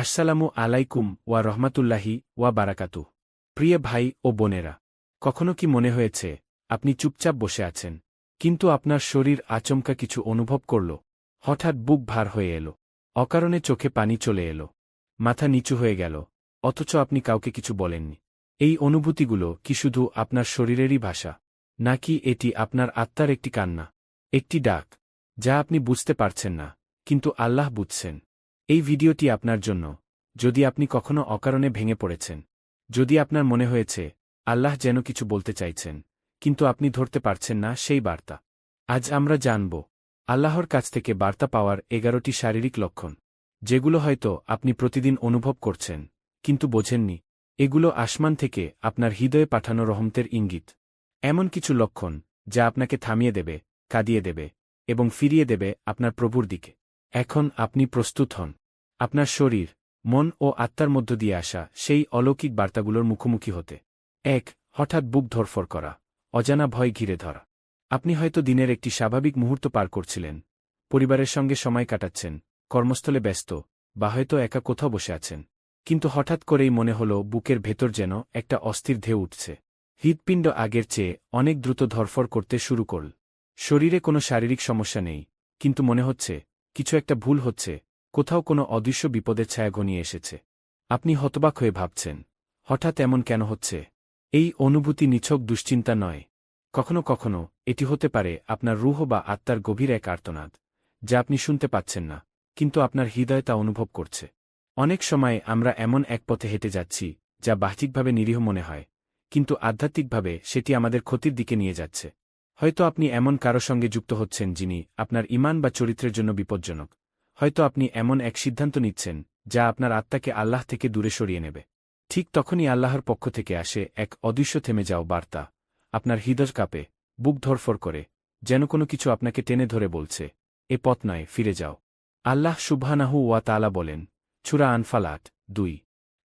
আসসালামু আলাইকুম ওয়া রহমাতুল্লাহি ওয়া বারাকাতু প্রিয় ভাই ও বোনেরা, কখনো কি মনে হয়েছে, আপনি চুপচাপ বসে আছেন, কিন্তু আপনার শরীর আচমকা কিছু অনুভব করল, হঠাৎ বুক ভার হয়ে এলো, অকারণে চোখে পানি চলে এলো, মাথা নিচু হয়ে গেল, অথচ আপনি কাউকে কিছু বলেননি। এই অনুভূতিগুলো কি শুধু আপনার শরীরেরই ভাষা, নাকি এটি আপনার আত্মার একটি কান্না, একটি ডাক, যা আপনি বুঝতে পারছেন না, কিন্তু আল্লাহ বুঝছেন। এই ভিডিওটি আপনার জন্য, যদি আপনি কখনো অকারণে ভেঙে পড়েছেন। যদি আপনার মনে হয়েছে, আল্লাহ যেন কিছু বলতে চাইছেন, কিন্তু আপনি ধরতে পারছেন না সেই বার্তা। আজ আমরা জানব, আল্লাহর কাছ থেকে বার্তা পাওয়ার এগারোটি শারীরিক লক্ষণ, যেগুলো হয়তো আপনি প্রতিদিন অনুভব করছেন, কিন্তু বোঝেননি। এগুলো আসমান থেকে আপনার হৃদয়ে পাঠানো রহমতের ইঙ্গিত। এমন কিছু লক্ষণ, যা আপনাকে থামিয়ে দেবে, কাঁদিয়ে দেবে, এবং ফিরিয়ে দেবে আপনার প্রভুর দিকে। এখন আপনি প্রস্তুত হন। আপনার শরীর, মন ও আত্মার মধ্য দিয়ে আসা সেই অলৌকিক বার্তাগুলোর মুখোমুখি হতে। এক, হঠাৎ বুক ধরফর করা, অজানা ভয় ঘিরে ধরা। আপনি হয়তো দিনের একটি স্বাভাবিক মুহূর্ত পার করছিলেন, পরিবারের সঙ্গে সময় কাটাচ্ছেন, কর্মস্থলে ব্যস্ত, বা হয়তো একা কোথাও বসে আছেন। কিন্তু হঠাৎ করেই মনে হল বুকের ভেতর যেন একটা অস্থির ঢেউ উঠছে। হৃৎপিণ্ড আগের চেয়ে অনেক দ্রুত ধরফর করতে শুরু করল। শরীরে কোনো শারীরিক সমস্যা নেই, কিন্তু মনে হচ্ছে, কিছু একটা ভুল হচ্ছে কোথাও কোনো অদৃশ্য বিপদের ছায়া ঘনিয়ে এসেছে। আপনি হতবাক হয়ে ভাবছেন, হঠাৎ এমন কেন হচ্ছে? এই অনুভূতি নিছক দুশ্চিন্তা নয়। কখনো কখনো এটি হতে পারে আপনার রুহ বা আত্মার গভীর এক আর্তনাদ, যা আপনি শুনতে পাচ্ছেন না, কিন্তু আপনার হৃদয় তা অনুভব করছে। অনেক সময় আমরা এমন এক পথে হেঁটে যাচ্ছি, যা বাহ্যিকভাবে নিরীহ মনে হয়, কিন্তু আধ্যাত্মিকভাবে সেটি আমাদের ক্ষতির দিকে নিয়ে যাচ্ছে। হয়তো আপনি এমন কারও সঙ্গে যুক্ত হচ্ছেন যিনি আপনার ইমান বা চরিত্রের জন্য বিপজ্জনক। হয়তো আপনি এমন এক সিদ্ধান্ত নিচ্ছেন, যা আপনার আত্মাকে আল্লাহ থেকে দূরে সরিয়ে নেবে। ঠিক তখনই আল্লাহর পক্ষ থেকে আসে এক অদৃশ্য থেমে যাও বার্তা। আপনার হৃদয় কাপে, বুক ধরফর করে, যেন কোনো কিছু আপনাকে টেনে ধরে বলছে, এ পথ নয়, ফিরে যাও। আল্লাহ সুবহানাহু ওয়া তালা বলেন ছুরা আনফাল আট দুই,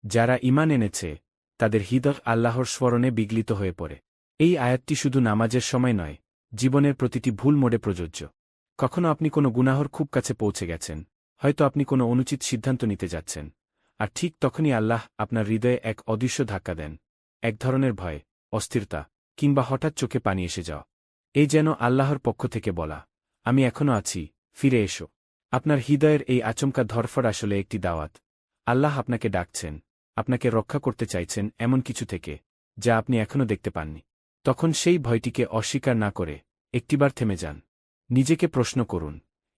যারা ইমান এনেছে, তাদের হৃদয় আল্লাহর স্মরণে বিগলিত হয়ে পড়ে। এই আয়াতটি শুধু নামাজের সময় নয়, জীবনের প্রতিটি ভুল মোড়ে প্রযোজ্য। কখনো আপনি কোনো গুনাহর খুব কাছে পৌঁছে গেছেন হয়তো আপনি কোনো অনুচিত সিদ্ধান্ত নিতে যাচ্ছেন। আর ঠিক তখনই আল্লাহ আপনার হৃদয়ে এক অদৃশ্য ধাক্কা দেন, এক ধরনের ভয়, অস্থিরতা, কিংবা হঠাৎ চোখে পানি এসে যাও এই যেন আল্লাহর পক্ষ থেকে বলা, আমি এখনও আছি, ফিরে এসো। আপনার হৃদয়ের এই আচমকা ধরফর আসলে একটি দাওয়াত। আল্লাহ আপনাকে ডাকছেন, আপনাকে রক্ষা করতে চাইছেন এমন কিছু থেকে, যা আপনি এখনও দেখতে পাননি। তখন সেই ভয়টিকে অস্বীকার না করে একটিবার থেমে যান। নিজেকে প্রশ্ন করুন,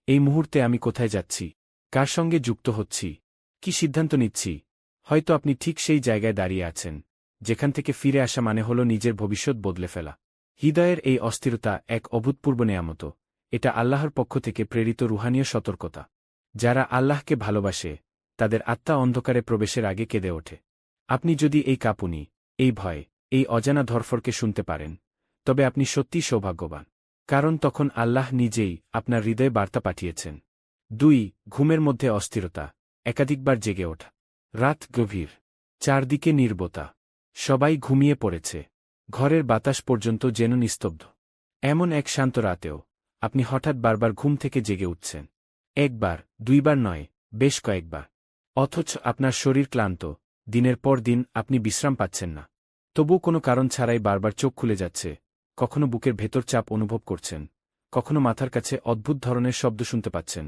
এই মুহূর্তে আমি কোথায় যাচ্ছি? কার সঙ্গে যুক্ত হচ্ছি? কি সিদ্ধান্ত নিচ্ছি? হয়তো আপনি ঠিক সেই জায়গায় দাঁড়িয়ে আছেন, যেখান থেকে ফিরে আসা মানে হল নিজের ভবিষ্যৎ বদলে ফেলা। হৃদয়ের এই অস্থিরতা এক অভূতপূর্ব নেয়ামত। এটা আল্লাহর পক্ষ থেকে প্রেরিত রুহানীয় সতর্কতা। যারা আল্লাহকে ভালোবাসে, তাদের আত্মা অন্ধকারে প্রবেশের আগে কেঁদে ওঠে। আপনি যদি এই কাপুনি, এই ভয়, এই অজানা ধরফরকে শুনতে পারেন, তবে আপনি সত্যিই সৌভাগ্যবান। কারণ তখন আল্লাহ নিজেই আপনার হৃদয়ে বার্তা পাঠিয়েছেন। দুই, ঘুমের মধ্যে অস্থিরতা, একাধিকবার জেগে ওঠা, রাত গভীর, চারদিকে নির্বতা, সবাই ঘুমিয়ে পড়েছে, ঘরের বাতাস পর্যন্ত যেন নিস্তব্ধ, এমন এক শান্ত রাতেও, আপনি হঠাৎ বারবার ঘুম থেকে জেগে উঠছেন, একবার, দুইবার নয়, বেশ কয়েকবার, অথচ আপনার শরীর ক্লান্ত, দিনের পর দিন আপনি বিশ্রাম পাচ্ছেন না তবু কোনো কারণ ছাড়াই বারবার চোখ খুলে যাচ্ছে, কখনো বুকের ভেতর চাপ অনুভব করছেন, কখনো মাথার কাছে অদ্ভুত ধরনের শব্দ শুনতে পাচ্ছেন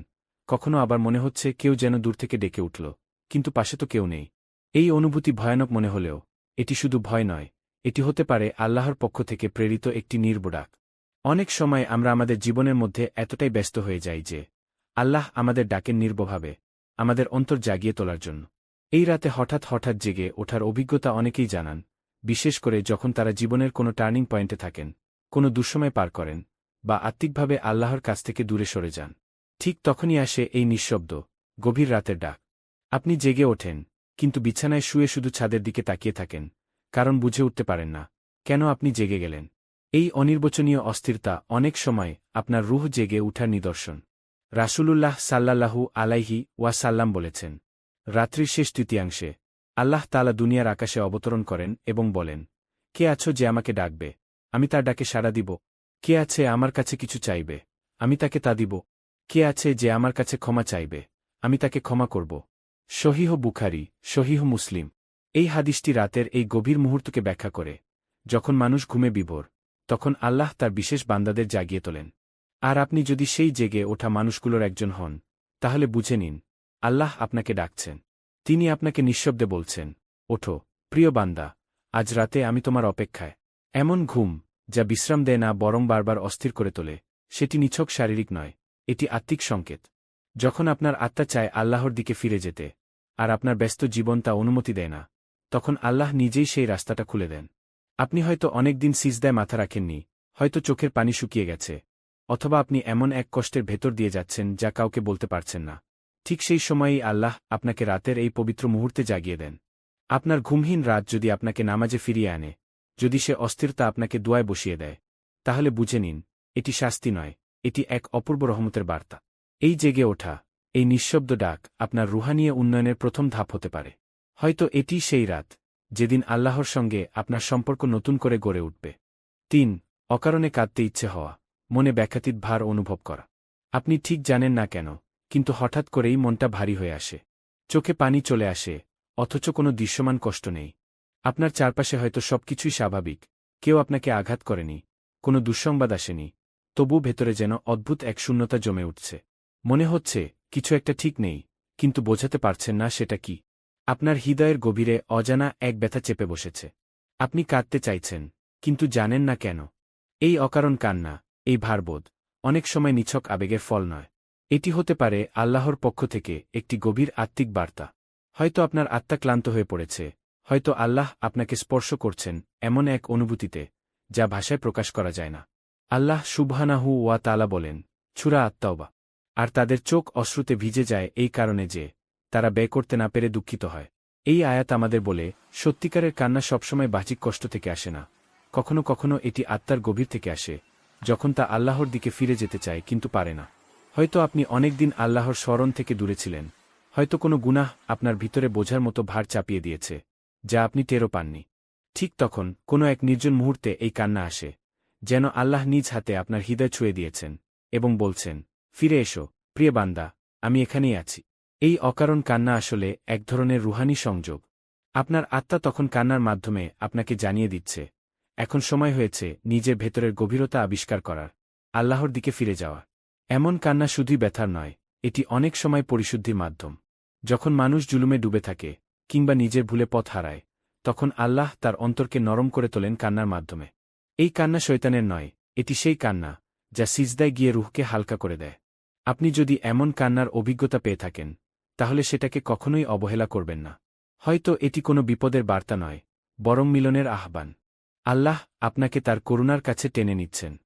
কখনো আবার মনে হচ্ছে কেউ যেন দূর থেকে ডেকে উঠল, কিন্তু পাশে তো কেউ নেই। এই অনুভূতি ভয়ানক মনে হলেও, এটি শুধু ভয় নয়, এটি হতে পারে আল্লাহর পক্ষ থেকে প্রেরিত একটি নির্বডাক। অনেক সময় আমরা আমাদের জীবনের মধ্যে এতটাই ব্যস্ত হয়ে যাই যে, আল্লাহ আমাদের ডাকেন নির্বভাবে, আমাদের অন্তর জাগিয়ে তোলার জন্য। এই রাতে হঠাৎ হঠাৎ জেগে ওঠার অভিজ্ঞতা অনেকেই জানান, বিশেষ করে যখন তারা জীবনের কোনো টার্নিং পয়েন্টে থাকেন, কোনো দুঃসময় পার করেন, বা আত্মিকভাবে আল্লাহর কাছ থেকে দূরে সরে যান। ঠিক তখনই আসে এই নিঃশব্দ, গভীর রাতের ডাক। আপনি জেগে ওঠেন, কিন্তু বিছানায় শুয়ে শুধু ছাদের দিকে তাকিয়ে থাকেন, কারণ বুঝে উঠতে পারেন না, কেন আপনি জেগে গেলেন? এই অনির্বচনীয় অস্থিরতা অনেক সময় আপনার রুহ জেগে উঠার নিদর্শন। রাসূলুল্লাহ সাল্লাল্লাহু আলাইহি ওয়াসাল্লাম বলেছেন, রাত্রির শেষ তৃতীয়াংশে আল্লাহ তালা দুনিয়ার আকাশে অবতরণ করেন এবং বলেন, কে আছো যে আমাকে ডাকবে? আমি তার ডাকে সাড়া দিব। কে আছে আমার কাছে কিছু চাইবে? আমি তাকে তা দিব। কে আছে যে আমার কাছে ক্ষমা চাইবে? আমি তাকে ক্ষমা করব। শহীহ বুখারি, শহীহ মুসলিম, এই হাদিসটি রাতের এই গভীর মুহূর্তকে ব্যাখ্যা করে। যখন মানুষ ঘুমে বিভোর, তখন আল্লাহ তার বিশেষ বান্দাদের জাগিয়ে তোলেন। আর আপনি যদি সেই জেগে ওঠা মানুষগুলোর একজন হন, তাহলে বুঝে নিন, আল্লাহ আপনাকে ডাকছেন। তিনি আপনাকে নিঃশব্দে বলছেন, ওঠো, প্রিয় বান্দা, আজ রাতে আমি তোমার অপেক্ষায়। এমন ঘুম, যা বিশ্রাম দেয় না, বরং বারবার অস্থির করে তোলে। সেটি নিছক শারীরিক নয়। এটি আত্মিক সংকেত। যখন আপনার আত্মা চায় আল্লাহর দিকে ফিরে যেতে, আর আপনার ব্যস্ত জীবন তা অনুমতি দেয় না, তখন আল্লাহ নিজেই সেই রাস্তাটা খুলে দেন। আপনি হয়তো অনেকদিন সিজদায় মাথা রাখেননি, হয়তো চোখের পানি শুকিয়ে গেছে, অথবা আপনি এমন এক কষ্টের ভেতর দিয়ে যাচ্ছেন যা কাউকে বলতে পারছেন না। ঠিক সেই সময়েই আল্লাহ আপনাকে রাতের এই পবিত্র মুহূর্তে জাগিয়ে দেন। আপনার ঘুমহীন রাত যদি আপনাকে নামাজে ফিরিয়ে আনে, যদি সে অস্থিরতা আপনাকে দোয়ায় বসিয়ে দেয়, তাহলে বুঝে নিন, এটি শাস্তি নয়। এটি এক অপূর্ব রহমতের বার্তা। এই জেগে ওঠা, এই নিঃশব্দ ডাক আপনার রুহানিয়ে উন্নয়নের প্রথম ধাপ হতে পারে। হয়তো এটি সেই রাত, যেদিন আল্লাহর সঙ্গে আপনার সম্পর্ক নতুন করে গড়ে উঠবে। তিন, অকারণে কাঁদতে ইচ্ছে হওয়া, মনে ব্যাখ্যাতীত ভার অনুভব করা। আপনি ঠিক জানেন না কেন, কিন্তু হঠাৎ করেই মনটা ভারী হয়ে আসে। চোখে পানি চলে আসে, অথচ কোনো দৃশ্যমান কষ্ট নেই। আপনার চারপাশে হয়তো সবকিছুই স্বাভাবিক, কেউ আপনাকে আঘাত করেনি, কোনো দুঃসংবাদ আসেনি তবু ভেতরে যেন অদ্ভুত এক শূন্যতা জমে উঠছে। মনে হচ্ছে, কিছু একটা ঠিক নেই, কিন্তু বোঝাতে পারছেন না সেটা কি। আপনার হৃদয়ের গভীরে অজানা এক ব্যথা চেপে বসেছে। আপনি কাঁদতে চাইছেন, কিন্তু জানেন না কেন। এই অকারণ কান্না, এই ভারবোধ, অনেক সময় নিছক আবেগের ফল নয়। এটি হতে পারে আল্লাহর পক্ষ থেকে একটি গভীর আত্মিক বার্তা। হয়তো আপনার আত্মা ক্লান্ত হয়ে পড়েছে, হয়তো আল্লাহ আপনাকে স্পর্শ করছেন এমন এক অনুভূতিতে, যা ভাষায় প্রকাশ করা যায় না। আল্লাহ সুবহানাহু ওয়া তালা বলেন ছুরা আত্মাওবা আর তাদের চোখ অশ্রুতে ভিজে যায় এই কারণে যে, তারা ব্যয় করতে না পেরে দুঃখিত হয়। এই আয়াত আমাদের বলে, সত্যিকারের কান্না সবসময় বাহ্যিক কষ্ট থেকে আসে না। কখনো কখনো এটি আত্মার গভীর থেকে আসে, যখন তা আল্লাহর দিকে ফিরে যেতে চায় কিন্তু পারে না। হয়তো আপনি অনেকদিন আল্লাহর স্মরণ থেকে দূরে ছিলেন। হয়তো কোনো গুনাহ আপনার ভিতরে বোঝার মতো ভার চাপিয়ে দিয়েছে, যা আপনি টেরও পাননি। ঠিক তখন কোনো এক নির্জন মুহূর্তে এই কান্না আসে। যেন আল্লাহ নিজ হাতে আপনার হৃদয় ছুঁয়ে দিয়েছেন, এবং বলছেন, ফিরে এসো, প্রিয় বান্দা, আমি এখানেই আছি। এই অকারণ কান্না আসলে এক ধরনের রুহানি সংযোগ। আপনার আত্মা তখন কান্নার মাধ্যমে আপনাকে জানিয়ে দিচ্ছে, এখন সময় হয়েছে নিজের ভেতরের গভীরতা আবিষ্কার করার, আল্লাহর দিকে ফিরে যাওয়া এমন কান্না শুধুই ব্যথার নয়, এটি অনেক সময় পরিশুদ্ধির মাধ্যম। যখন মানুষ জুলুমে ডুবে থাকে, কিংবা নিজের ভুলে পথ হারায়, তখন আল্লাহ তার অন্তরকে নরম করে তোলেন কান্নার মাধ্যমে। এই কান্না শৈতানের নয়, এটি সেই কান্না, যা সিজদায় গিয়ে রুহকে হালকা করে দেয়। আপনি যদি এমন কান্নার অভিজ্ঞতা পেয়ে থাকেন, তাহলে সেটাকে কখনোই অবহেলা করবেন না। হয়তো এটি কোনো বিপদের বার্তা নয়, বরং মিলনের আহ্বান। আল্লাহ আপনাকে তার করুণার কাছে টেনে নিচ্ছেন।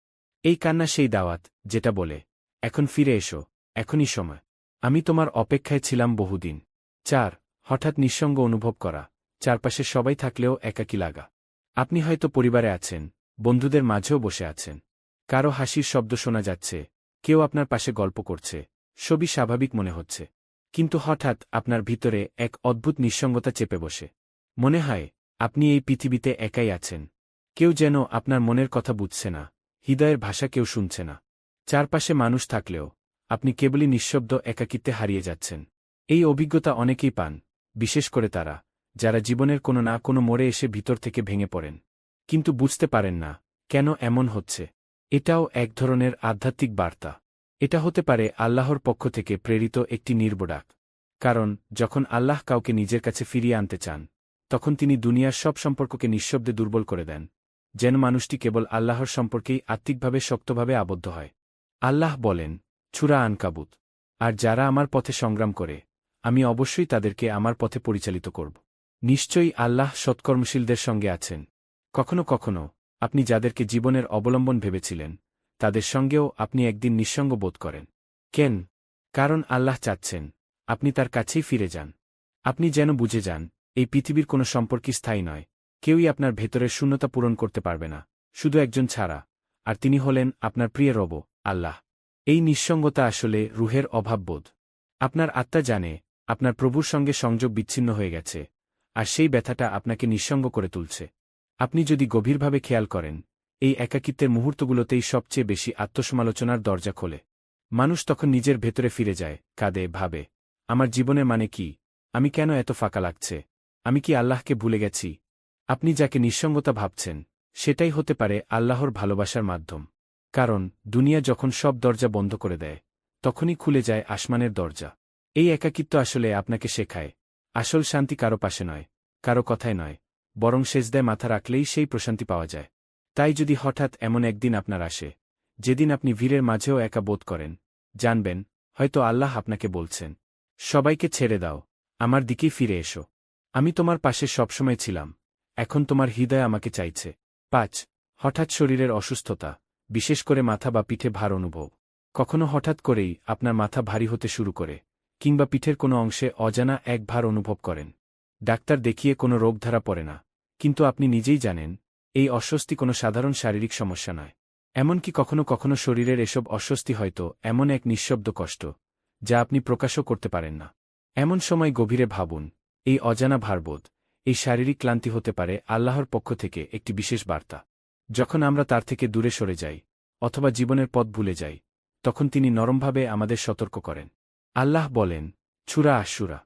এই কান্না সেই দাওয়াত, যেটা বলে, এখন ফিরে এসো, এখনই সময়। আমি তোমার অপেক্ষায় ছিলাম বহুদিন। চার, হঠাৎ নিঃসঙ্গ অনুভব করা, চারপাশে সবাই থাকলেও একাকী লাগা। আপনি হয়তো পরিবারে আছেন বন্ধুদের মাঝেও বসে আছেন। কারও হাসির শব্দ শোনা যাচ্ছে, কেউ আপনার পাশে গল্প করছে সবই স্বাভাবিক মনে হচ্ছে। কিন্তু হঠাৎ আপনার ভিতরে এক অদ্ভুত নিঃসঙ্গতা চেপে বসে। মনে হয়, আপনি এই পৃথিবীতে একাই আছেন। কেউ যেন আপনার মনের কথা বুঝছে না, হৃদয়ের ভাষা কেউ শুনছে না। চারপাশে মানুষ থাকলেও, আপনি কেবলই নিঃশব্দ একাকিত্বে হারিয়ে যাচ্ছেন। এই অভিজ্ঞতা অনেকেই পান, বিশেষ করে তারা, যারা জীবনের কোনো না কোনো মোড়ে এসে ভিতর থেকে ভেঙে পড়েন। কিন্তু বুঝতে পারেন না, কেন এমন হচ্ছে। এটাও এক ধরনের আধ্যাত্মিক বার্তা। এটা হতে পারে আল্লাহর পক্ষ থেকে প্রেরিত একটি নির্বডাক। কারণ, যখন আল্লাহ কাউকে নিজের কাছে ফিরিয়ে আনতে চান, তখন তিনি দুনিয়ার সব সম্পর্ককে নিঃশব্দে দুর্বল করে দেন, যেন মানুষটি কেবল আল্লাহর সম্পর্কেই আত্মিকভাবে শক্তভাবে আবদ্ধ হয়। আল্লাহ বলেন, ছুরা আনকাবুত, আর যারা আমার পথে সংগ্রাম করে, আমি অবশ্যই তাদেরকে আমার পথে পরিচালিত করব। নিশ্চয়ই আল্লাহ সৎকর্মশীলদের সঙ্গে আছেন কখনো কখনো আপনি যাদেরকে জীবনের অবলম্বন ভেবেছিলেন, তাদের সঙ্গেও আপনি একদিন নিঃসঙ্গ বোধ করেন। কেন? কারণ আল্লাহ চাচ্ছেন, আপনি তার কাছেই ফিরে যান। আপনি যেন বুঝে যান, এই পৃথিবীর কোনো সম্পর্কই স্থায়ী নয়, কেউই আপনার ভেতরের শূন্যতা পূরণ করতে পারবে না, শুধু একজন ছাড়া, আর তিনি হলেন আপনার প্রিয় রব, আল্লাহ। এই নিঃসঙ্গতা আসলে রুহের অভাববোধ। আপনার আত্মা জানে, আপনার প্রভুর সঙ্গে সংযোগ বিচ্ছিন্ন হয়ে গেছে, আর সেই ব্যথাটা আপনাকে নিঃসঙ্গ করে তুলছে। আপনি যদি গভীরভাবে খেয়াল করেন, এই একাকিত্বের মুহূর্তগুলোতেই সবচেয়ে বেশি আত্মসমালোচনার দরজা খোলে। মানুষ তখন নিজের ভেতরে ফিরে যায়, কাঁদে, ভাবে, আমার জীবনের মানে কি? আমি কেন এত ফাঁকা লাগছে? আমি কি আল্লাহকে ভুলে গেছি? আপনি যাকে নিঃসঙ্গতা ভাবছেন, সেটাই হতে পারে আল্লাহর ভালোবাসার মাধ্যম। কারণ, দুনিয়া যখন সব দরজা বন্ধ করে দেয়, তখনই খুলে যায় আসমানের দরজা। এই একাকিত্ব আসলে আপনাকে শেখায়, আসল শান্তি কারও পাশে নয়, কারও কথায় নয়। বরং সেজদায় মাথা রাখলেই সেই প্রশান্তি পাওয়া যায়। তাই যদি হঠাৎ এমন একদিন আপনার আসে, যেদিন আপনি ভিড়ের মাঝেও একা বোধ করেন, জানবেন, হয়তো আল্লাহ আপনাকে বলছেন, সবাইকে ছেড়ে দাও, আমার দিকেই ফিরে এসো। আমি তোমার পাশে সবসময় ছিলাম, এখন তোমার হৃদয় আমাকে চাইছে। পাঁচ, হঠাৎ শরীরের অসুস্থতা, বিশেষ করে মাথা বা পিঠে ভার অনুভব। কখনো হঠাৎ করেই আপনার মাথা ভারী হতে শুরু করে, কিংবা পিঠের কোনো অংশে অজানা এক ভার অনুভব করেন। ডাক্তার দেখিয়ে কোনো রোগ ধরা পড়ে না। কিন্তু আপনি নিজেই জানেন, এই অস্বস্তি কোনো সাধারণ শারীরিক সমস্যা নয়। এমনকি কখনো কখনো শরীরের এসব অস্বস্তি হয়তো এমন এক নিঃশব্দ কষ্ট, যা আপনি প্রকাশও করতে পারেন না। এমন সময় গভীরে ভাবুন, এই অজানা ভারবোধ, এই শারীরিক ক্লান্তি হতে পারে আল্লাহর পক্ষ থেকে একটি বিশেষ বার্তা। যখন আমরা তার থেকে দূরে সরে যাই, অথবা জীবনের পথ ভুলে যাই, তখন তিনি নরমভাবে আমাদের সতর্ক করেন। আল্লাহ বলেন, ছুরা আশুরা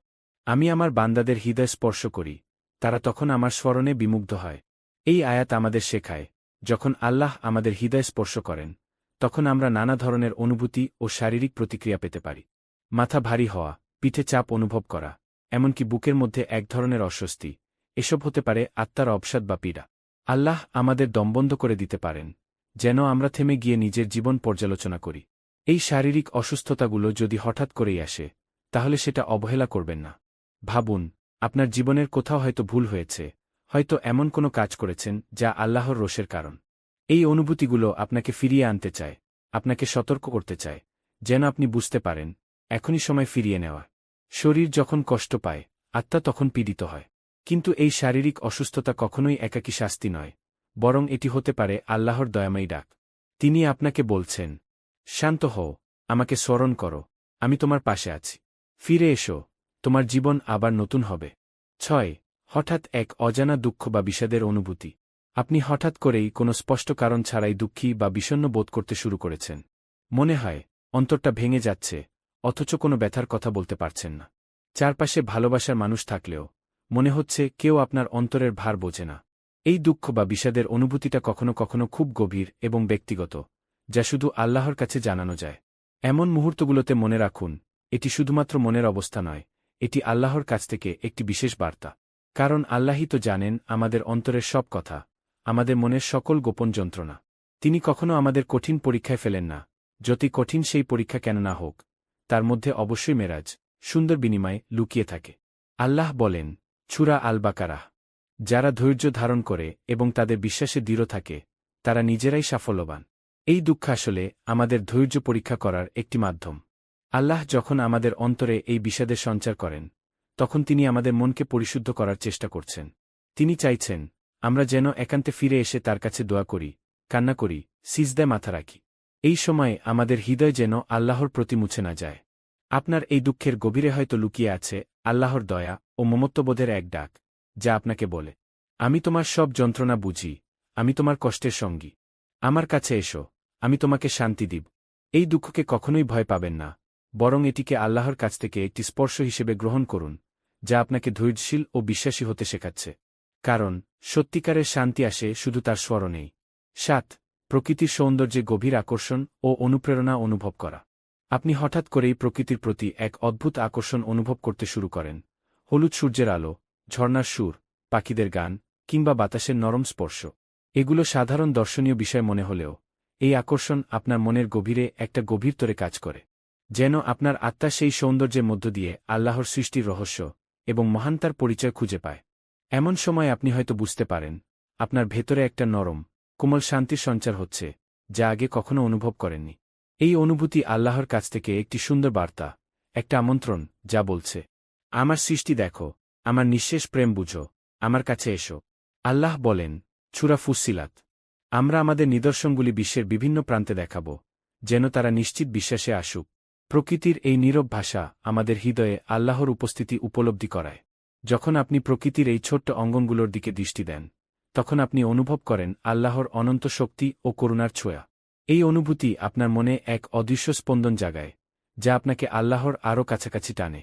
আমি আমার বান্দাদের হৃদয় স্পর্শ করি, তারা তখন আমার স্মরণে বিমুগ্ধ হয়। এই আয়াত আমাদের শেখায়, যখন আল্লাহ আমাদের হৃদয় স্পর্শ করেন, তখন আমরা নানা ধরনের অনুভূতি ও শারীরিক প্রতিক্রিয়া পেতে পারি। মাথা ভারী হওয়া, পিঠে চাপ অনুভব করা, এমনকি বুকের মধ্যে এক ধরনের অস্বস্তি, এসব হতে পারে আত্মার অবসাদ বা পীড়া। আল্লাহ আমাদের দমবন্ধ করে দিতে পারেন, যেন আমরা থেমে গিয়ে নিজের জীবন পর্যালোচনা করি। এই শারীরিক অসুস্থতাগুলো যদি হঠাৎ করেই আসে, তাহলে সেটা অবহেলা করবেন না। ভাবুন, আপনার জীবনের কোথাও হয়তো ভুল হয়েছে, হয়তো এমন কোনো কাজ করেছেন যা আল্লাহর রোষের কারণ। এই অনুভূতিগুলো আপনাকে ফিরিয়ে আনতে চায়, আপনাকে সতর্ক করতে চায়, যেন আপনি বুঝতে পারেন, এখনই সময় ফিরিয়ে নেওয়া। শরীর যখন কষ্ট পায়, আত্মা তখন পীড়িত হয়। কিন্তু এই শারীরিক অসুস্থতা কখনোই একাকী শাস্তি নয়, বরং এটি হতে পারে আল্লাহর দয়াময়ী ডাক। তিনি আপনাকে বলছেন, শান্ত হও, আমাকে স্মরণ করো, আমি তোমার পাশে আছি। ফিরে এসো। তোমার জীবন আবার নতুন হবে। ছয়, হঠাৎ এক অজানা দুঃখ বা বিষাদের অনুভূতি। আপনি হঠাৎ করেই কোনো স্পষ্ট কারণ ছাড়াই দুঃখী বা বিষণ্ণ বোধ করতে শুরু করেছেন। মনে হয়, অন্তরটা ভেঙে যাচ্ছে, অথচ কোনো ব্যথার কথা বলতে পারছেন না। চারপাশে ভালোবাসার মানুষ থাকলেও, মনে হচ্ছে কেউ আপনার অন্তরের ভার বোঝে না। এই দুঃখ বা বিষাদের অনুভূতিটা কখনো কখনো খুব গভীর এবং ব্যক্তিগত, যা শুধু আল্লাহর কাছে জানানো যায়। এমন মুহূর্তগুলোতে মনে রাখুন, এটি শুধুমাত্র মনের অবস্থা নয় এটি আল্লাহর কাছ থেকে একটি বিশেষ বার্তা। কারণ আল্লাহই তো জানেন আমাদের অন্তরের সব কথা, আমাদের মনের সকল গোপন যন্ত্রণা। তিনি কখনো আমাদের কঠিন পরীক্ষায় ফেলেন না যতই কঠিন সেই পরীক্ষা কেন না হোক, তার মধ্যে অবশ্যই মেরাজ, সুন্দর বিনিময়ে লুকিয়ে থাকে। আল্লাহ বলেন, ছুরা আল বাকারাহ যারা ধৈর্য ধারণ করে এবং তাদের বিশ্বাসে দৃঢ় থাকে, তারা নিজেরাই সাফল্যবান। এই দুঃখ আসলে আমাদের ধৈর্য পরীক্ষা করার একটি মাধ্যম। আল্লাহ যখন আমাদের অন্তরে এই বিষাদের সঞ্চার করেন, তখন তিনি আমাদের মনকে পরিশুদ্ধ করার চেষ্টা করছেন। তিনি চাইছেন, আমরা যেন একান্তে ফিরে এসে তার কাছে দোয়া করি, কান্না করি সিজদায় মাথা রাখি। এই সময়ে আমাদের হৃদয় যেন আল্লাহর প্রতি মুছে না যায়। আপনার এই দুঃখের গভীরে হয়তো লুকিয়ে আছে আল্লাহর দয়া ও মমত্ববোধের এক ডাক, যা আপনাকে বলে, আমি তোমার সব যন্ত্রণা বুঝি, আমি তোমার কষ্টের সঙ্গী। আমার কাছে এসো, আমি তোমাকে শান্তি দিব। এই দুঃখকে কখনোই ভয় পাবেন না। বরং এটিকে আল্লাহর কাছ থেকে একটি স্পর্শ হিসেবে গ্রহণ করুন, যা আপনাকে ধৈর্যশীল ও বিশ্বাসী হতে শেখাচ্ছে। কারণ, সত্যিকারের শান্তি আসে শুধু তার স্মরণেই। সাত, প্রকৃতির সৌন্দর্যে গভীর আকর্ষণ ও অনুপ্রেরণা অনুভব করা। আপনি হঠাৎ করেই প্রকৃতির প্রতি এক অদ্ভুত আকর্ষণ অনুভব করতে শুরু করেন। হলুদ সূর্যের আলো ঝর্নার সুর, পাখিদের গান, কিংবা বাতাসের নরম স্পর্শ। এগুলো সাধারণ দর্শনীয় বিষয় মনে হলেও, এই আকর্ষণ আপনার মনের গভীরে একটা গভীরতরে কাজ করে। যেন আপনার আত্মা সেই সৌন্দর্যের মধ্য দিয়ে আল্লাহর সৃষ্টির রহস্য এবং মহানতার পরিচয় খুঁজে পায়। এমন সময় আপনি হয়তো বুঝতে পারেন, আপনার ভেতরে একটা নরম, কোমল শান্তির সঞ্চার হচ্ছে, যা আগে কখনো অনুভব করেননি। এই অনুভূতি আল্লাহর কাছ থেকে একটি সুন্দর বার্তা, একটা আমন্ত্রণ, যা বলছে, আমার সৃষ্টি দেখো, আমার নিঃশেষ প্রেম বুঝো, আমার কাছে এসো। আল্লাহ বলেন ছুরা ফুসিলাত আমরা আমাদের নিদর্শনগুলি বিশ্বের বিভিন্ন প্রান্তে দেখাব, যেন তারা নিশ্চিত বিশ্বাসে আসুক। প্রকৃতির এই নীরব ভাষা আমাদের হৃদয়ে আল্লাহর উপস্থিতি উপলব্ধি করায়। যখন আপনি প্রকৃতির এই ছোট্ট অঙ্গনগুলোর দিকে দৃষ্টি দেন, তখন আপনি অনুভব করেন আল্লাহর অনন্ত শক্তি ও করুণার ছোঁয়া। এই অনুভূতি আপনার মনে এক অদৃশ্য স্পন্দন জাগায়, যা আপনাকে আল্লাহর আরও কাছাকাছি টানে।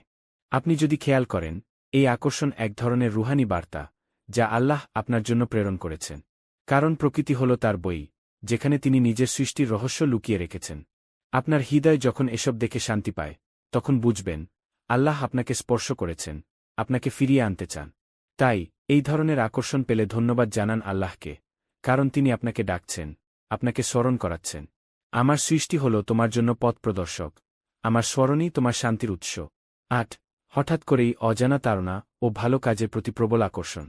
আপনি যদি খেয়াল করেন, এই আকর্ষণ এক ধরনের রুহানি বার্তা, যা আল্লাহ আপনার জন্য প্রেরণ করেছেন। কারণ প্রকৃতি হল তার বই, যেখানে তিনি নিজের সৃষ্টির রহস্য লুকিয়ে রেখেছেন। আপনার হৃদয় যখন এসব দেখে শান্তি পায়, তখন বুঝবেন, আল্লাহ আপনাকে স্পর্শ করেছেন, আপনাকে ফিরিয়ে আনতে চান। তাই, এই ধরনের আকর্ষণ পেলে ধন্যবাদ জানান আল্লাহকে, কারণ তিনি আপনাকে ডাকছেন, আপনাকে স্মরণ করাচ্ছেন। আমার সৃষ্টি হল তোমার জন্য পথ প্রদর্শক, আমার স্মরণই তোমার শান্তির উৎস। আট, হঠাৎ করেই অজানা তাড়না ও ভালো কাজের প্রতি প্রবল আকর্ষণ।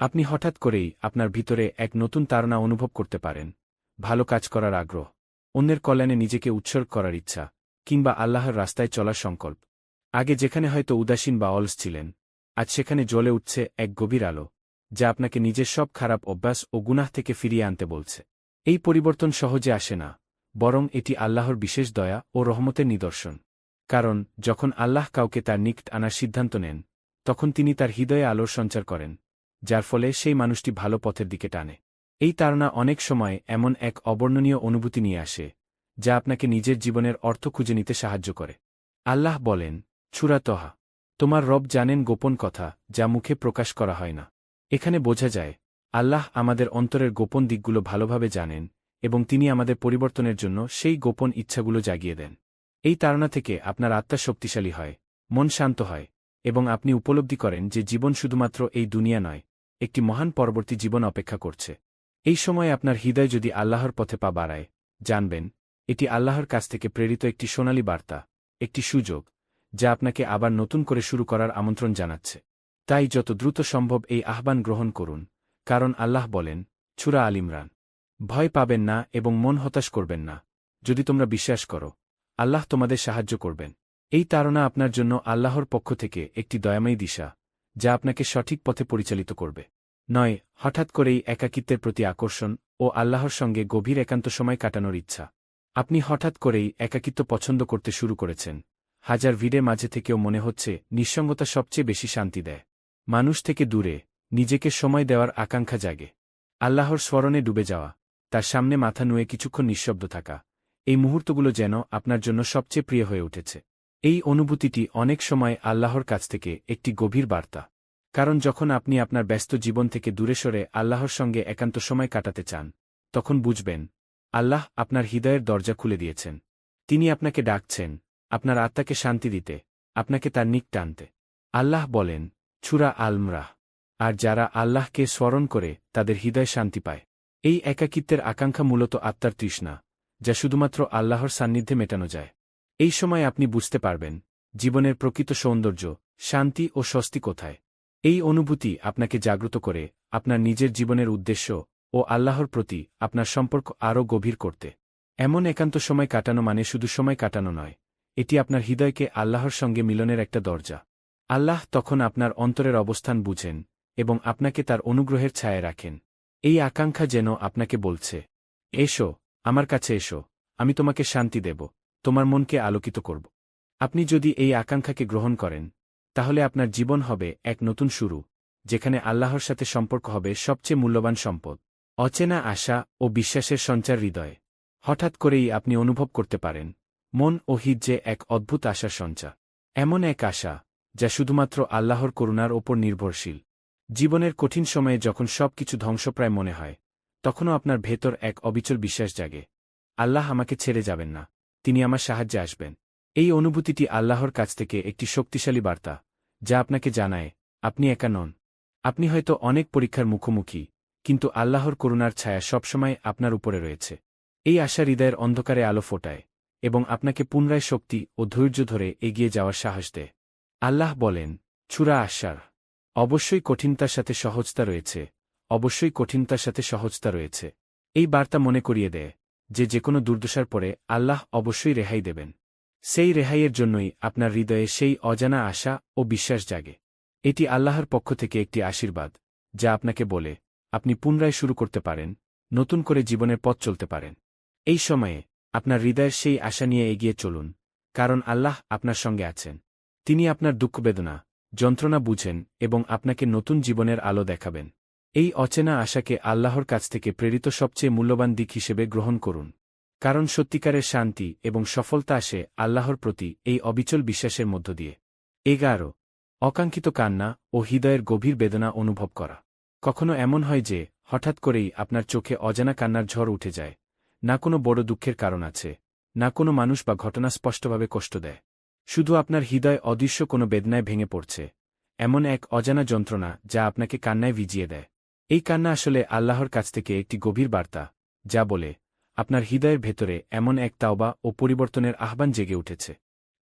আপনি হঠাৎ করেই আপনার ভিতরে এক নতুন তাড়না অনুভব করতে পারেন, ভালো কাজ করার আগ্রহ। অন্যের কল্যাণে নিজেকে উৎসর্গ করার ইচ্ছা, কিংবা আল্লাহর রাস্তায় চলার সংকল্প। আগে যেখানে হয়তো উদাসীন বা অলস ছিলেন, আজ সেখানে জ্বলে উঠছে এক গভীর আলো, যা আপনাকে নিজের সব খারাপ অভ্যাস ও গুনাহ থেকে ফিরিয়ে আনতে বলছে। এই পরিবর্তন সহজে আসে না, বরং এটি আল্লাহর বিশেষ দয়া ও রহমতের নিদর্শন। কারণ, যখন আল্লাহ কাউকে তার নিকট আনার সিদ্ধান্ত নেন, তখন তিনি তার হৃদয়ে আলোর সঞ্চার করেন, যার ফলে সেই মানুষটি ভালো পথের দিকে টানে। এই তাড়না অনেক সময় এমন এক অবর্ণনীয় অনুভূতি নিয়ে আসে, যা আপনাকে নিজের জীবনের অর্থ খুঁজে নিতে সাহায্য করে। আল্লাহ বলেন ছুরাতহা তোমার রব জানেন গোপন কথা যা মুখে প্রকাশ করা হয় না। এখানে বোঝা যায়, আল্লাহ আমাদের অন্তরের গোপন দিকগুলো ভালোভাবে জানেন এবং তিনি আমাদের পরিবর্তনের জন্য সেই গোপন ইচ্ছাগুলো জাগিয়ে দেন। এই তাড়না থেকে আপনার আত্মা শক্তিশালী হয়, মন শান্ত হয় এবং আপনি উপলব্ধি করেন যে জীবন শুধুমাত্র এই দুনিয়া নয়, একটি মহান পরবর্তী জীবন অপেক্ষা করছে। এই সময় আপনার হৃদয় যদি আল্লাহর পথে পা বাড়ায়, জানবেন, এটি আল্লাহর কাছ থেকে প্রেরিত একটি সোনালী বার্তা, একটি সুযোগ, যা আপনাকে আবার নতুন করে শুরু করার আমন্ত্রণ জানাচ্ছে। তাই যত দ্রুত সম্ভব এই আহ্বান গ্রহণ করুন, কারণ আল্লাহ বলেন ছুরা আল ইমরান, ভয় পাবেন না এবং মন হতাশ করবেন না। যদি তোমরা বিশ্বাস করো, আল্লাহ তোমাদের সাহায্য করবেন। এই তাড়না আপনার জন্য আল্লাহর পক্ষ থেকে একটি দয়াময়ী দিশা, যা আপনাকে সঠিক পথে পরিচালিত করবে। নয়, হঠাৎ করেই একাকিত্বের প্রতি আকর্ষণ ও আল্লাহর সঙ্গে গভীর একান্ত সময় কাটানোর ইচ্ছা। আপনি হঠাৎ করেই একাকিত্ব পছন্দ করতে শুরু করেছেন। হাজার ভিড়ে মাঝে থেকেও মনে হচ্ছে নিঃসঙ্গতা সবচেয়ে বেশি শান্তি দেয়। মানুষ থেকে দূরে, নিজেকে সময় দেওয়ার আকাঙ্ক্ষা জাগে। আল্লাহর স্মরণে ডুবে যাওয়া, তার সামনে মাথা নুয়ে কিছুক্ষণ নিঃশব্দ থাকা, এই মুহূর্তগুলো যেন আপনার জন্য সবচেয়ে প্রিয় হয়ে উঠেছে। এই অনুভূতিটি অনেক সময় আল্লাহর কাছ থেকে একটি গভীর বার্তা। কারণ যখন আপনি আপনার ব্যস্ত জীবন থেকে দূরে সরে আল্লাহর সঙ্গে একান্ত সময় কাটাতে চান, তখন বুঝবেন, আল্লাহ আপনার হৃদয়ের দরজা খুলে দিয়েছেন। তিনি আপনাকে ডাকছেন, আপনার আত্মাকে শান্তি দিতে, আপনাকে তার নিক টানতে। আল্লাহ বলেন ছুরা আলমরাহ আর যারা আল্লাহকে স্মরণ করে তাদের হৃদয় শান্তি পায়। এই একাকিত্বের আকাঙ্ক্ষা মূলত আত্মার তৃষ্ণা, যা শুধুমাত্র আল্লাহর সান্নিধ্যে মেটানো যায়। এই সময় আপনি বুঝতে পারবেন, জীবনের প্রকৃত সৌন্দর্য, শান্তি ও স্বস্তি কোথায়। এই অনুভূতি আপনাকে জাগ্রত করে আপনার নিজের জীবনের উদ্দেশ্য ও আল্লাহর প্রতি আপনার সম্পর্ক আরও গভীর করতে। এমন একান্ত সময় কাটানো মানে শুধু সময় কাটানো নয়, এটি আপনার হৃদয়কে আল্লাহর সঙ্গে মিলনের একটা দরজা। আল্লাহ তখন আপনার অন্তরের অবস্থান বুঝেন এবং আপনাকে তার অনুগ্রহের ছায়া রাখেন। এই আকাঙ্ক্ষা যেন আপনাকে বলছে, এসো, আমার কাছে এসো, আমি তোমাকে শান্তি দেব, তোমার মনকে আলোকিত করব। আপনি যদি এই আকাঙ্ক্ষাকে গ্রহণ করেন তাহলে আপনার জীবন হবে এক নতুন শুরু, যেখানে আল্লাহর সাথে সম্পর্ক হবে সবচেয়ে মূল্যবান সম্পদ, অচেনা আশা ও বিশ্বাসের সঞ্চার হৃদয়ে। হঠাৎ করেই আপনি অনুভব করতে পারেন, মন ও হিজ্জে এক অদ্ভুত আশার সঞ্চার। এমন এক আশা, যা শুধুমাত্র আল্লাহর করুণার ওপর নির্ভরশীল। জীবনের কঠিন সময়ে যখন সব কিছু ধ্বংসপ্রায় মনে হয়, তখনও আপনার ভেতর এক অবিচল বিশ্বাস জাগে, আল্লাহ আমাকে ছেড়ে যাবেন না, তিনি আমার সাহায্যে আসবেন। এই অনুভূতিটি আল্লাহর কাছ থেকে একটি শক্তিশালী বার্তা, যা আপনাকে জানায়, আপনি একা নন। আপনি হয়তো অনেক পরীক্ষার মুখোমুখি, কিন্তু আল্লাহর করুণার ছায়া সবসময় আপনার উপরে রয়েছে। এই আশা হৃদয়ের অন্ধকারে আলো ফোটায়, এবং আপনাকে পুনরায় শক্তি ও ধৈর্য ধরে এগিয়ে যাওয়ার সাহস দেয়। আল্লাহ বলেন ছুরা আশার অবশ্যই কঠিনতার সাথে সহজতা রয়েছে, অবশ্যই কঠিনতার সাথে সহজতা রয়েছে। এই বার্তা মনে করিয়ে দেয় যে যে কোনো দুর্দশার পরে আল্লাহ অবশ্যই রেহাই দেবেন। সেই রেহাইয়ের জন্যই আপনার হৃদয়ে সেই অজানা আশা ও বিশ্বাস জাগে। এটি আল্লাহর পক্ষ থেকে একটি আশীর্বাদ, যা আপনাকে বলে, আপনি পুনরায় শুরু করতে পারেন, নতুন করে জীবনের পথ চলতে পারেন। এই সময়ে আপনার হৃদয়ের সেই আশা নিয়ে এগিয়ে চলুন, কারণ আল্লাহ আপনার সঙ্গে আছেন। তিনি আপনার দুঃখবেদনা যন্ত্রণা বুঝেন এবং আপনাকে নতুন জীবনের আলো দেখাবেন। এই অচেনা আশাকে আল্লাহর কাছ থেকে প্রেরিত সবচেয়ে মূল্যবান দিক হিসেবে গ্রহণ করুন। কারণ সত্যিকারের শান্তি এবং সফলতা আসে আল্লাহর প্রতি এই অবিচল বিশ্বাসের মধ্য দিয়ে। এগারো, অকাঙ্ক্ষিত কান্না ও হৃদয়ের গভীর বেদনা অনুভব করা। কখনো এমন হয় যে, হঠাৎ করেই আপনার চোখে অজানা কান্নার ঝড় উঠে যায়। না কোনো বড় দুঃখের কারণ আছে, না কোনো মানুষ বা ঘটনা স্পষ্টভাবে কষ্ট দেয়। শুধু আপনার হৃদয় অদৃশ্য কোনো বেদনায় ভেঙে পড়ছে। এমন এক অজানা যন্ত্রণা যা আপনাকে কান্নায় ভিজিয়ে দেয়। এই কান্না আসলে আল্লাহর কাছ থেকে একটি গভীর বার্তা, যা বলে আপনার হৃদয়ের ভেতরে এমন এক তাওবা ও পরিবর্তনের আহ্বান জেগে উঠেছে।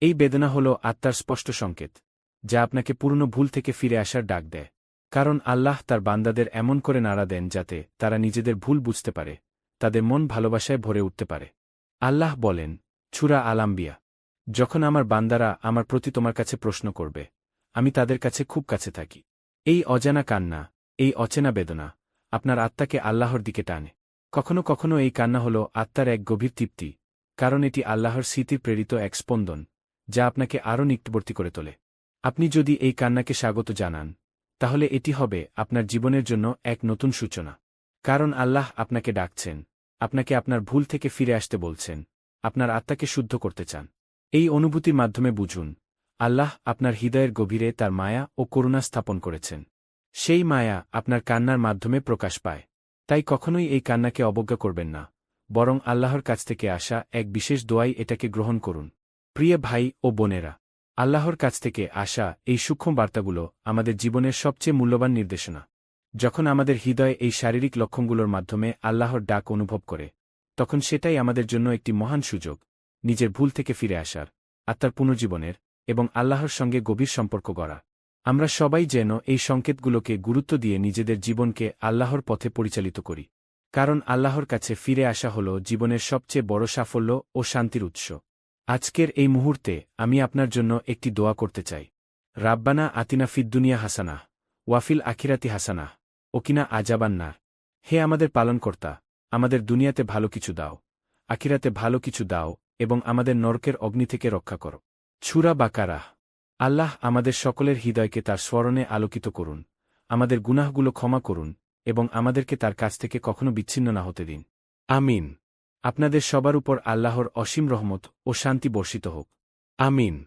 এই বেদনা হল আত্মার স্পষ্ট সংকেত, যা আপনাকে পুরনো ভুল থেকে ফিরে আসার ডাক দেয়। কারণ আল্লাহ তার বান্দাদের এমন করে নাড়া দেন যাতে তারা নিজেদের ভুল বুঝতে পারে, তাদের মন ভালোবাসায় ভরে উঠতে পারে। আল্লাহ বলেন ছুরা আলাম্বিয়া যখন আমার বান্দারা আমার প্রতি তোমার কাছে প্রশ্ন করবে, আমি তাদের কাছে খুব কাছে থাকি। এই অজানা কান্না, এই অচেনা বেদনা, আপনার আত্মাকে আল্লাহর দিকে টানে। কখনো কখনো এই কান্না হল আত্মার এক গভীর তৃপ্তি, কারণ এটি আল্লাহর স্মৃতির প্রেরিত এক স্পন্দন, যা আপনাকে আরও নিকটবর্তী করে তোলে। আপনি যদি এই কান্নাকে স্বাগত জানান, তাহলে এটি হবে আপনার জীবনের জন্য এক নতুন সূচনা। কারণ আল্লাহ আপনাকে ডাকছেন, আপনাকে আপনার ভুল থেকে ফিরে আসতে বলছেন, আপনার আত্মাকে শুদ্ধ করতে চান। এই অনুভূতির মাধ্যমে বুঝুন, আল্লাহ আপনার হৃদয়ের গভীরে তার মায়া ও করুণা স্থাপন করেছেন। সেই মায়া আপনার কান্নার মাধ্যমে প্রকাশ পায়। তাই কখনোই এই কান্নাকে অবজ্ঞা করবেন না, বরং আল্লাহর কাছ থেকে আসা এক বিশেষ দোয়াই এটাকে গ্রহণ করুন। প্রিয় ভাই ও বোনেরা, আল্লাহর কাছ থেকে আসা এই সূক্ষ্ম বার্তাগুলো আমাদের জীবনের সবচেয়ে মূল্যবান নির্দেশনা। যখন আমাদের হৃদয় এই শারীরিক লক্ষণগুলোর মাধ্যমে আল্লাহর ডাক অনুভব করে, তখন সেটাই আমাদের জন্য একটি মহান সুযোগ, নিজের ভুল থেকে ফিরে আসার, আত্মার পুনর্জীবনের এবং আল্লাহর সঙ্গে গভীর সম্পর্ক গড়া আমরা সবাই যেন এই সংকেতগুলোকে গুরুত্ব দিয়ে নিজেদের জীবনকে আল্লাহর পথে পরিচালিত করি। কারণ আল্লাহর কাছে ফিরে আসা হল জীবনের সবচেয়ে বড় সাফল্য ও শান্তির উৎস। আজকের এই মুহূর্তে আমি আপনার জন্য একটি দোয়া করতে চাই। রাব্বানা আতিনা ফিদ্দুনিয়া হাসানা ওয়াফিল আখিরাতি হাসানা ওকিনা আজাবান্না হে আমাদের পালনকর্তা, আমাদের দুনিয়াতে ভালো কিছু দাও, আখিরাতে ভালো কিছু দাও এবং আমাদের নরকের অগ্নি থেকে রক্ষা করো। ছুরা বাকারা আল্লাহ আমাদের সকলের হৃদয়কে তার স্মরণে আলোকিত করুন, আমাদের গুনাহগুলো ক্ষমা করুন, এবং আমাদেরকে তার কাছ থেকে কখনো বিচ্ছিন্ন না হতে দিন। আমিন। আপনাদের সবার উপর আল্লাহর অসীম রহমত ও শান্তি বর্ষিত হোক। আমিন।